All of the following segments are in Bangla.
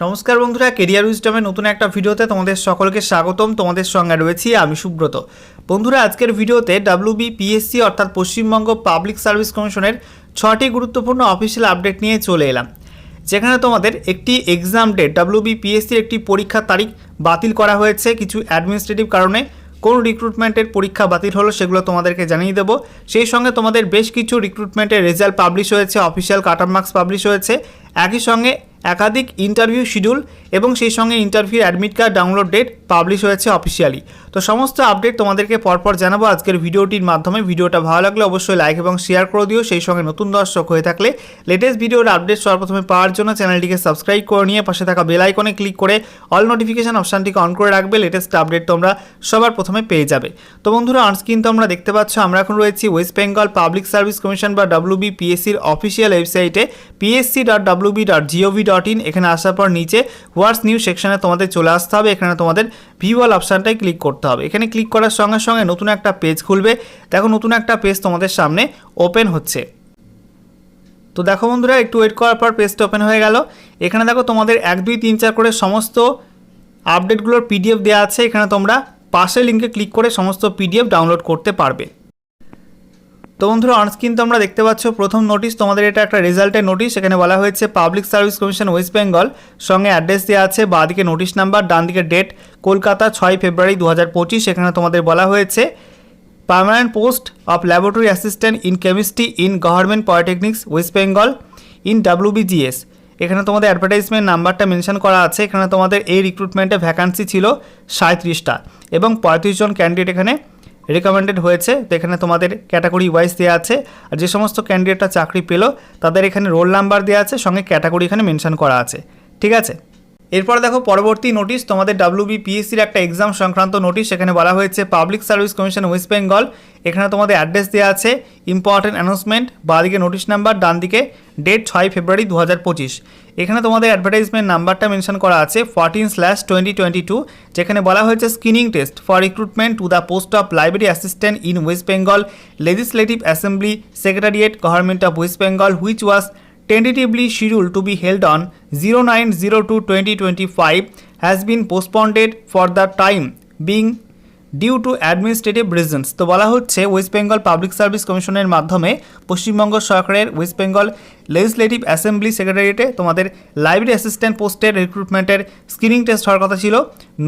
নমস্কার বন্ধুরা কেরিয়ার উইজডমের নতুন একটা ভিডিওতে তোমাদের সকলকে স্বাগতম। তোমাদের সঙ্গে রয়েছি আমি সুব্রত। বন্ধুরা, আজকের ভিডিওতে ডাব্লিউবি পিএসসি অর্থাৎ পশ্চিমবঙ্গ পাবলিক সার্ভিস কমিশনের ছটি গুরুত্বপূর্ণ অফিসিয়াল আপডেট নিয়ে চলে এলাম। যেখানে তোমাদের একটি এক্সাম ডেট ডাব্লিউবি পিএসসির একটি পরীক্ষার তারিখ বাতিল করা হয়েছে। কিছু অ্যাডমিনিস্ট্রেটিভ কারণে কোন রিক্রুটমেন্টের পরীক্ষা বাতিল হলো সেগুলো তোমাদেরকে জানিয়ে দেবো। সেই সঙ্গে তোমাদের বেশ কিছু রিক্রুটমেন্টের রেজাল্ট পাবলিশ হয়েছে অফিসিয়াল কাটার মার্কস পাবলিশ হয়েছে। একই সঙ্গে একাধিক ইন্টারভিউ শিডিউল এবং সেই সঙ্গে interview admit card download date publish হয়েছে অফিসিয়ালি তো সমস্ত আপডেট তোমাদেরকে পরপর জানাব আজকের ভিডিওটির মাধ্যমে। ভিডিওটা ভালো লাগলে অবশ্যই লাইক এবং শেয়ার করে দিও। সেই সঙ্গে নতুন দর্শক হয়ে থাকলে লেটেস্ট ভিডিওর আপডেট সর্বপ্রথমে পাওয়ার জন্য চ্যানেলটিকে সাবস্ক্রাইব করে নিয়ে পাশে থাকা বেল আইকনে ক্লিক করে অল নোটিফিকেশন অপশানটিকে অন করে রাখবে। লেটেস্ট আপডেট তোমরা সবার প্রথমে পেয়ে যাবে। তো বন্ধুরা অনস্ক্রিন তোমরা দেখতে পাচ্ছ, আমরা এখন রয়েছি west Bengal public service commission বা ডাব্লিউবি পিএসসির অফিসিয়াল ওয়েবসাইটে PSC dot WB dot GOV dot in এখানে আসার পর নিচে হোয়াটস নিউজ সেকশনে তোমাদের চলে আসতে হবে। এখানে তোমাদের ভিউয়াল অপশানটাই ক্লিক করতে হবে। এখানে ক্লিক করার সঙ্গে সঙ্গে নতুন একটা পেজ খুলবে। দেখো নতুন একটা পেজ তোমাদের সামনে ওপেন হচ্ছে। তো দেখো বন্ধুরা, একটু ওয়েট করার পর পেজটা ওপেন হয়ে গেল। এখানে দেখো তোমাদের এক, দুই, তিন, চার করে সমস্ত আপডেটগুলোর পিডিএফ দেওয়া আছে। এখানে তোমরা পাশের লিঙ্কে ক্লিক করে সমস্ত পিডিএফ ডাউনলোড করতে পারবে। তো বন্ধুরা অনস্ক্রিন তোমরা দেখতে পাচ্ছ, প্রথম নোটিশ তোমাদের এটা একটা রেজাল্টের নোটিশ এখানে বলা হয়েছে public service commission west Bengal সঙ্গে অ্যাড্রেস দেওয়া আছে, বাঁদিকে নোটিশ নাম্বার ডান দিকে ডেট কলকাতা ছয় ফেব্রুয়ারি দু হাজার পঁচিশ, এখানে তোমাদের বলা হয়েছে permanent post of laboratory assistant in chemistry in government polytechnics west Bengal in WBGS এখানে তোমাদের অ্যাডভার্টাইজমেন্ট নাম্বারটা মেনশন করা আছে, এখানে তোমাদের এই রিক্রুটমেন্টে ভ্যাকান্সি ছিল সাঁত্রিশটা এবং পঁয়ত্রিশ জন ক্যান্ডিডেট এখানে রেকমেন্ডেড হয়েছে, তো এখানে তোমাদের ক্যাটাগরি ওয়াইজ দেওয়া আছে। আর যে সমস্ত ক্যান্ডিডেটরা চাকরি পেল, তাদের এখানে রোল নাম্বার দেওয়া আছে, সঙ্গে ক্যাটাগরি এখানে মেনশন করা আছে। ঠিক আছে? এরপর দেখো, পরবর্তী নোটিশ তোমাদের ডাব্লিউবি পিএসসির একটা এক্সাম সংক্রান্ত নোটিশ এখানে বলা হয়েছে public service commission west Bengal এখানে তোমাদের অ্যাড্রেস দেওয়া আছে ইম্পর্টেন্ট অ্যানাউন্সমেন্ট বাঁদিকে নোটিশ নাম্বার ডান দিকে ডেট ছয় ফেব্রুয়ারি দু হাজার পঁচিশ। এখানে তোমাদের অ্যাডভার্টাইজমেন্ট নাম্বারটা মেনশন করা আছে fourteen slash twenty twenty two যেখানে বলা হয়েছে screening test for recruitment to the post of library assistant in west Bengal legislative assembly secretariat government of west Bengal which was tentatively scheduled to be held on 0902-2025 has been postponed for the time being due to administrative reasons তো বলা হচ্ছে ওয়েস্ট বেঙ্গল পাবলিক সার্ভিস কমিশনের মাধ্যমে পশ্চিমবঙ্গ সরকারের ওয়েস্ট বেঙ্গল লেজিসলেটিভ অ্যাসেম্বলি সেক্রেটারিয়েটে তোমাদের লাইব্রেরি অ্যাসিস্ট্যান্ট পোস্টের রিক্রুটমেন্টের স্ক্রিনিং টেস্ট হওয়ার কথা ছিল।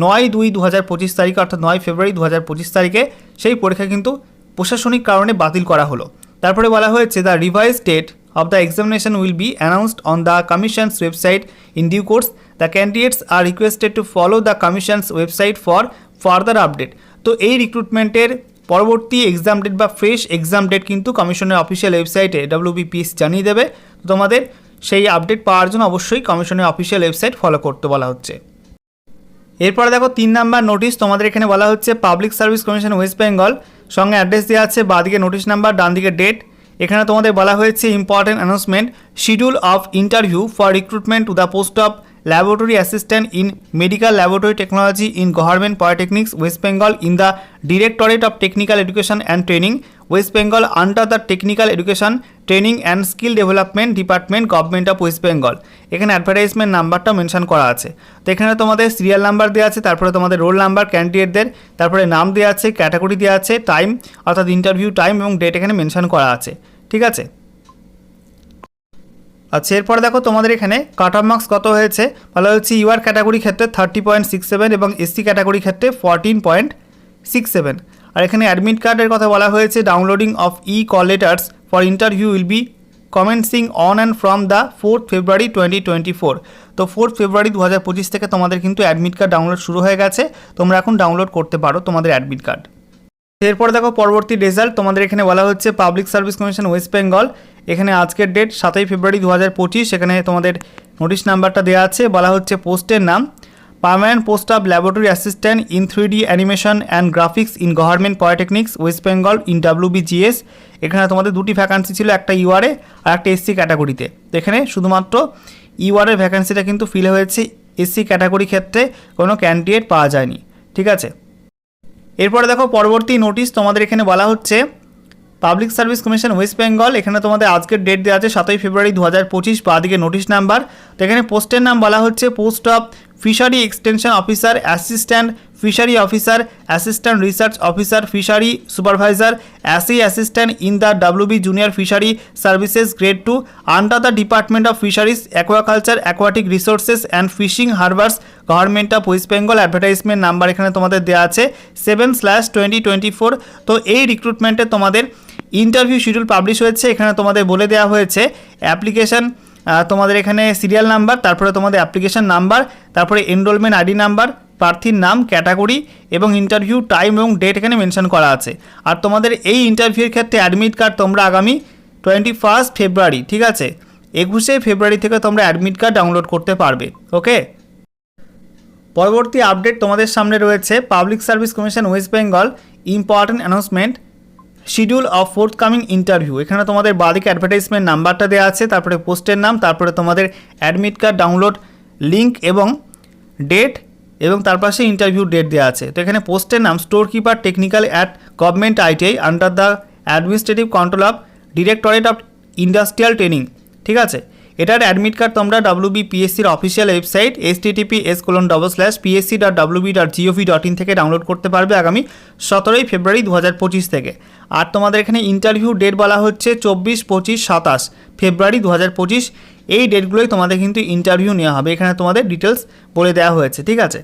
নয় দুই দু হাজার পঁচিশ তারিখে, অর্থাৎ নয় ফেব্রুয়ারি দু হাজার পঁচিশ তারিখে সেই পরীক্ষা কিন্তু প্রশাসনিক কারণে বাতিল করা হলো। তারপরে বলা হয়েছে the revise date of the examination will be announced on the Commission's website in due course. The candidates are requested to follow the Commission's website for further update. তো এই রিক্রুটমেন্টের পরবর্তী এক্সাম ডেট বা ফ্রেশ এক্সাম ডেট কিন্তু কমিশনের অফিসিয়াল ওয়েবসাইটে ডাব্লিউবিপিএস জানিয়ে দেবে তোমাদের সেই আপডেট পাওয়ার জন্য অবশ্যই কমিশনের অফিসিয়াল ওয়েবসাইট ফলো করতে বলা হচ্ছে এরপরে দেখো, তিন নাম্বার নোটিশ তোমাদের এখানে বলা হচ্ছে public service commission west Bengal সঙ্গে অ্যাড্রেস দেওয়া আছে বাঁদিকে নোটিশ নাম্বার ডান দিকে ডেট এখানে তোমাদের বলা হয়েছে important announcement schedule of interview for recruitment to the post of laboratory assistant in medical laboratory technology in government polytechnics west Bengal in the directorate of technical education and training west Bengal under the technical education training and skill development department government of west Bengal এখানে অ্যাডভার্টাইজমেন্ট নাম্বারটা মেনশন করা আছে। তো এখানে তোমাদের সিরিয়াল নাম্বার দেওয়া আছে, তারপরে তোমাদের রোল নাম্বার ক্যান্ডিডেটদের তারপরে নাম দেওয়া আছে ক্যাটাগরি দেওয়া আছে টাইম অর্থাৎ ইন্টারভিউ টাইম এবং ডেট এখানে মেনশন করা আছে। ঠিক আছে? আচ্ছা এরপরে দেখো তোমাদের এখানে কাট অফ মার্কস কত হয়েছে? বলা হচ্ছে ইউআর ক্যাটাগরি ক্ষেত্রে থার্টি পয়েন্ট সিক্স সেভেন এবং এসসি ক্যাটাগরি ক্ষেত্রে ফোরটিন পয়েন্ট সিক্স সেভেন আর এখানে অ্যাডমিট কার্ডের কথা বলা হয়েছে। Downloading of e call letters for interview will be commencing on and from the fourth February twenty twenty four তো ফোর্থ ফেব্রুয়ারি দু হাজার পঁচিশ থেকে তোমাদের কিন্তু অ্যাডমিট কার্ড ডাউনলোড শুরু হয়ে গেছে। তোমরা এখন ডাউনলোড করতে পারো তোমাদের অ্যাডমিট কার্ড এরপর দেখো পরবর্তী রেজাল্ট তোমাদের এখানে বলা হচ্ছে public service commission west Bengal এখানে আজকের ডেট সাতই ফেব্রুয়ারি দু হাজার পঁচিশ এখানে তোমাদের নোটিশ নাম্বারটা দেওয়া আছে। বলা হচ্ছে পোস্টের নাম। Permanent post of laboratory assistant in three D animation and graphics in government polytechnics, west Bengal, in WBGS এখানে তোমাদের দুটি ভ্যাকান্সি ছিল, একটা ইউআরএ আর একটা এসসি ক্যাটাগরিতে এখানে শুধুমাত্র ইউআরের ভ্যাকান্সিটা কিন্তু ফিল হয়েছে এসসি ক্যাটাগরি ক্ষেত্রে কোনো ক্যান্ডিডেট পাওয়া যায়নি। ঠিক আছে? এরপরে দেখো, পরবর্তী নোটিশ তোমাদের এখানে বলা হচ্ছে public service commission west Bengal, এখানে তোমাদের আজকের ডেট দেওয়া আছে সাতই ফেব্রুয়ারি দু হাজার পঁচিশ, বা দিকে নোটিশ নাম্বার তো এখানে পোস্টের নাম বলা হচ্ছে post of fishery extension officer assistant fishery officer assistant research officer fishery supervisor assi assistant in the WB junior fishery services grade two under the department of fisheries aquaculture aquatic resources and fishing harbours government of west Bengal advertisement number এখানে তোমাদের দেওয়া আছে seven slash twenty twenty four তো এই রিক্রুটমেন্টে তোমাদের ইন্টারভিউ শিডিউল পাবলিশ হয়েছে, এখানে তোমাদের বলে দেওয়া হয়েছে, অ্যাপ্লিকেশন তোমাদের এখানে সিরিয়াল নাম্বার, তারপরে তোমাদের অ্যাপ্লিকেশন নাম্বার, তারপরে এনরোলমেন্ট আইডি নাম্বার, প্রার্থীর নাম, ক্যাটাগরি এবং ইন্টারভিউ টাইম এবং ডেট এখানে মেনশন করা আছে। আর তোমাদের এই ইন্টারভিউর ক্ষেত্রে অ্যাডমিট কার্ড তোমরা আগামী টোয়েন্টি ফার্স্ট ফেব্রুয়ারি ঠিক আছে? একুশে ফেব্রুয়ারি থেকে তোমরা অ্যাডমিট কার্ড ডাউনলোড করতে পারবে ওকে পরবর্তী আপডেট তোমাদের সামনে রয়েছে public service commission west Bengal important announcement schedule of forthcoming interview এখানে তোমাদের বাদিকে অ্যাডভার্টাইজমেন্ট নাম্বারটা দেওয়া আছে, তারপরে পোস্টের নাম, তারপরে তোমাদের অ্যাডমিট কার্ড ডাউনলোড লিঙ্ক এবং ডেট এবং তার পাশে ইন্টারভিউ ডেট দেওয়া আছে। তো এখানে পোস্টের নাম store keeper technical at government ITI under the administrative control of directorate of industrial training ঠিক আছে? এটার অ্যাডমিট কার্ড তোমরা ডাব্লিউবিপিএসসির official website S TTP S colon double slash PSC dot WB dot GOV dot in থেকে ডাউনলোড করতে পারবে আগামী সতেরোই ফেব্রুয়ারি দু হাজার পঁচিশ থেকে। আর তোমাদের এখানে ইন্টারভিউ ডেট বলা হচ্ছে চব্বিশ পঁচিশ সাতাশ ফেব্রুয়ারি দু হাজার পঁচিশ। এই ডেটগুলোই তোমাদের কিন্তু ইন্টারভিউ নেওয়া হবে। এখানে তোমাদের ডিটেলস বলে দেওয়া হয়েছে। ঠিক আছে?